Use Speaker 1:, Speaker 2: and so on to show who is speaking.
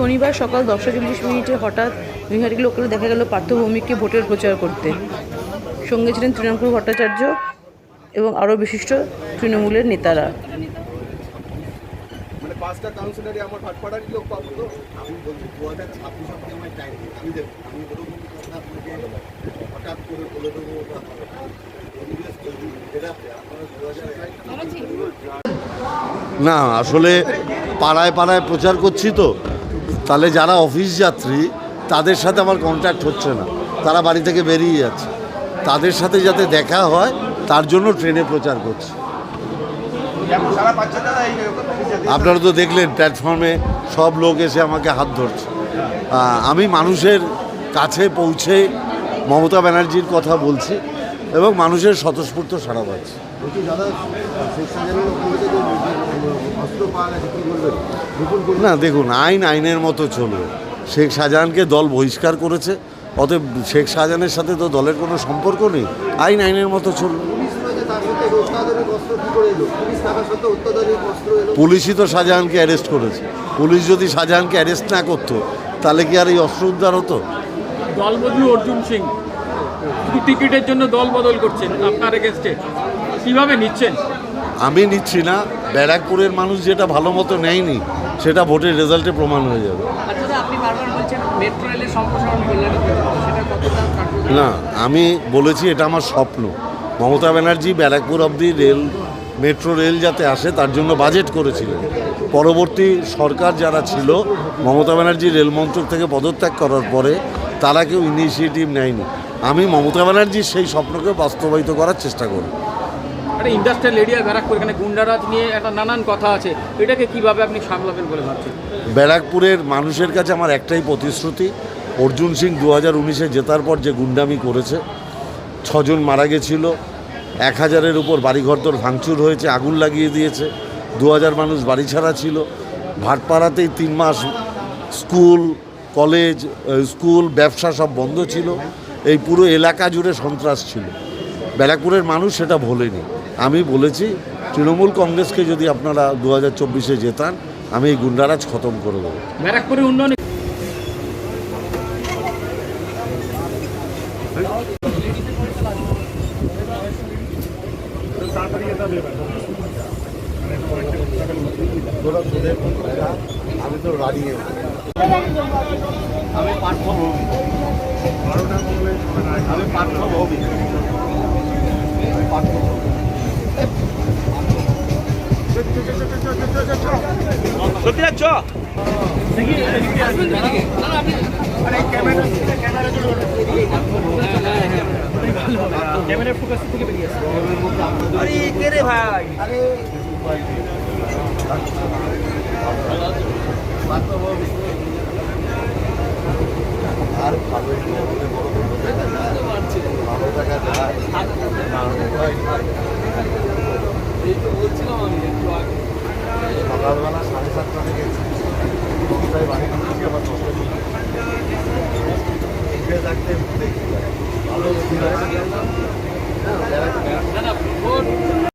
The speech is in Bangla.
Speaker 1: শনিবার সকাল দশটা চল্লিশ মিনিটে হঠাৎ বিহারি লোকেরা দেখা গেল পার্থ ভৌমিককে ভোটের প্রচার করতে। সঙ্গে ছিলেন তৃণমূল ভট্টাচার্য এবং আরও বিশিষ্ট তৃণমূলের নেতারা।
Speaker 2: মানে পাঁচটা কাউন্সিলরই আমার ভাটপাড়ারই লোক পাবো তো? আমি বলছি দু হাজার ছাব্বিশ অব্দি আমার টাইম আমি দেবো আমি বলব কথা আপনাকে হঠাৎ করে বলে দেবো বা পরিবেশ তৈরি এরাতে আপনারা দু হাজার
Speaker 3: না আসলে পাড়ায় পাড়ায় প্রচার করছি তো। তাহলে যারা অফিস যাত্রী, তাদের সাথে আমার কন্ট্যাক্ট হচ্ছে না। তারা বাড়ি থেকে বেরিয়ে যাচ্ছে। তাদের সাথে যাতে দেখা হয়, তার জন্য ট্রেনে প্রচার করছি। আপনারা তো দেখলেন প্ল্যাটফর্মে সব লোক এসে আমাকে হাত ধরছে। আমি মানুষের কাছে পৌঁছে মমতা ব্যানার্জির কথা বলছি এবং মানুষের স্বতঃস্ফূর্ত সাড়া পাচ্ছি। না দেখুন আইন আইনের মতো চলবে। শেখ শাহজাহানকে দল বহিষ্কার করেছে অতএব শেখ শাহজাহানের সাথে তো দলের কোনো সম্পর্ক নেই। আইন আইনের মতো চলবে। পুলিশই তো শাহজাহানকে অ্যারেস্ট করেছে। পুলিশ যদি শাহজাহানকে অ্যারেস্ট না করতো তাহলে কি আর এই অস্ত্র উদ্ধার হতো?
Speaker 4: দলবদলু অর্জুন সিং টিকিটের জন্য দল বদল করছেন আপনার এগেনস্টে কীভাবে নিচ্ছেন?
Speaker 3: আমি নিচ্ছি না। ব্যারাকপুরের মানুষ যেটা ভালো মতো নেয়নি সেটা ভোটের রেজাল্টে প্রমাণ হয়ে যাবে।
Speaker 4: আচ্ছা স্যার, আপনি বারবার বলছেন মেট্রো রেলের সম্প্রসারণ করলেন সেটা কতটা কার্যকরী?
Speaker 3: না আমি বলেছি এটা আমার স্বপ্ন। মমতা ব্যানার্জি ব্যারাকপুর অবধি রেল মেট্রো রেল যাতে আসে তার জন্য বাজেট করেছিলেন। পরবর্তী সরকার যারা ছিল মমতা ব্যানার্জি রেল মন্ত্রক থেকে পদত্যাগ করার পরে তারা কেউ ইনিশিয়েটিভ নেয়নি। আমি মমতা ব্যানার্জির সেই স্বপ্নকে বাস্তবায়িত করার চেষ্টা করি।
Speaker 4: একটা ইন্ডাস্ট্রিয়াল এরিয়া ব্যারাকপুর, এখানে গুন্ডারাজ নিয়ে একটা নানান কথা আছে। এটাকে কীভাবে আপনি সামলাবেন বলে ভাবছেন?
Speaker 3: ব্যারাকপুরের মানুষের কাছে আমার একটাই প্রতিশ্রুতি, অর্জুন সিং দু হাজার উনিশে জেতার পর যে গুন্ডামি করেছে, ছজন মারা গেছিল, এক হাজারের উপর বাড়িঘর তোর ভাঙচুর হয়েছে, আগুন লাগিয়ে দিয়েছে দু হাজার মানুষ বাড়ি ছাড়া ছিল। ভাটপাড়াতেই তিন মাস স্কুল, কলেজ স্কুল, ব্যবসা সব বন্ধ ছিল। এই পুরো এলাকা জুড়ে সন্ত্রাস ছিল। ব্যারাকপুরের মানুষ সেটা ভোলেনি। আমি বলেছি তৃণমূল কংগ্রেসকে যদি আপনারা দু হাজার চব্বিশে জেতান আমি এই গুন্ডারাজ খতম করে দেবো।
Speaker 4: উন্নয়নে
Speaker 2: আমি তো দাঁড়িয়ে আমি পার্থভূমি আমি আমি আর ভালো একটু আমাদের বড় বড় জায়গা যায়। ভালো জায়গা যায়। সকালবেলা সাড়ে সাতটা থেকে দশটায় বাড়ি ঢুকেছি আবার দশটায় উঠে থাকতে ভালো